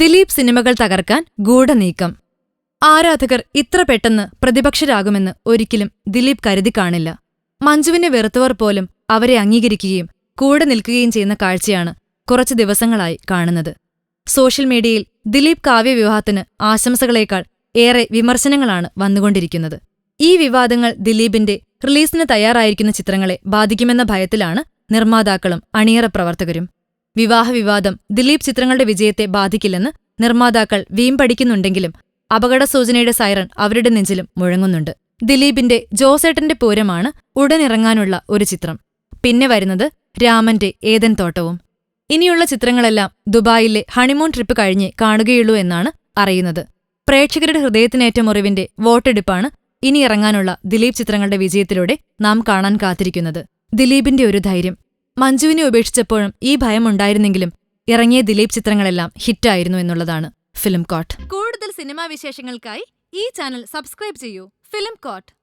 ദിലീപ് സിനിമകൾ തകർക്കാൻ ഗൂഢനീക്കം. ആരാധകർ ഇത്ര പെട്ടെന്ന് പ്രതിപക്ഷരാകുമെന്ന് ഒരിക്കലും ദിലീപ് കരുതി കാണില്ല. മഞ്ജുവിനെ വെറുത്തവർ പോലും അവരെ അംഗീകരിക്കുകയും കൂടെ നിൽക്കുകയും ചെയ്യുന്ന കാഴ്ചയാണ് കുറച്ചു ദിവസങ്ങളായി കാണുന്നത്. സോഷ്യൽ മീഡിയയിൽ ദിലീപ് കാവ്യവിവാഹത്തിന് ആശംസകളേക്കാൾ ഏറെ വിമർശനങ്ങളാണ് വന്നുകൊണ്ടിരിക്കുന്നത്. ഈ വിവാദങ്ങൾ ദിലീപിന്റെ റിലീസിന് തയ്യാറായിരിക്കുന്ന ചിത്രങ്ങളെ ബാധിക്കുമെന്ന ഭയത്തിലാണ് നിർമ്മാതാക്കളും അണിയറ പ്രവർത്തകരും. വിവാഹ വിവാദം ദിലീപ് ചിത്രങ്ങളുടെ വിജയത്തെ ബാധിക്കില്ലെന്ന് നിർമ്മാതാക്കൾ വീമ്പടിക്കുന്നുണ്ടെങ്കിലും അപകടസൂചനയുടെ സൈറൺ അവരുടെ നെഞ്ചിലും മുഴങ്ങുന്നുണ്ട്. ദിലീപിന്റെ ജോസേട്ടന്റെ പൂരമാണ് ഉടനിറങ്ങാനുള്ള ഒരു ചിത്രം. പിന്നെ വരുന്നത് രാമന്റെ ഏതൻ തോട്ടവും. ഇനിയുള്ള ചിത്രങ്ങളെല്ലാം ദുബായിലെ ഹണിമൂൺ ട്രിപ്പ് കഴിഞ്ഞ് കാണുകയുള്ളൂ എന്നാണ് അറിയുന്നത്. പ്രേക്ഷകരുടെ ഹൃദയത്തിനേറ്റ മുറിവിന്റെ വോട്ടെടുപ്പാണ് ഇനി ഇറങ്ങാനുള്ള ദിലീപ് ചിത്രങ്ങളുടെ വിജയത്തിലൂടെ നാം കാണാൻ കാത്തിരിക്കുന്നത്. ദിലീപിന്റെ ഒരു ധൈര്യം മഞ്ജുവിനെ ഉപേക്ഷിച്ചപ്പോഴും ഈ ഭയം ഉണ്ടായിരുന്നെങ്കിലും ഇറങ്ങിയ ദിലീപ് ചിത്രങ്ങളെല്ലാം ഹിറ്റായിരുന്നു എന്നുള്ളതാണ് ഫിലിം കോട്ട്. കൂടുതൽ സിനിമാ വിശേഷങ്ങൾക്കായി ഈ ചാനൽ സബ്സ്ക്രൈബ് ചെയ്യൂ. Film coat.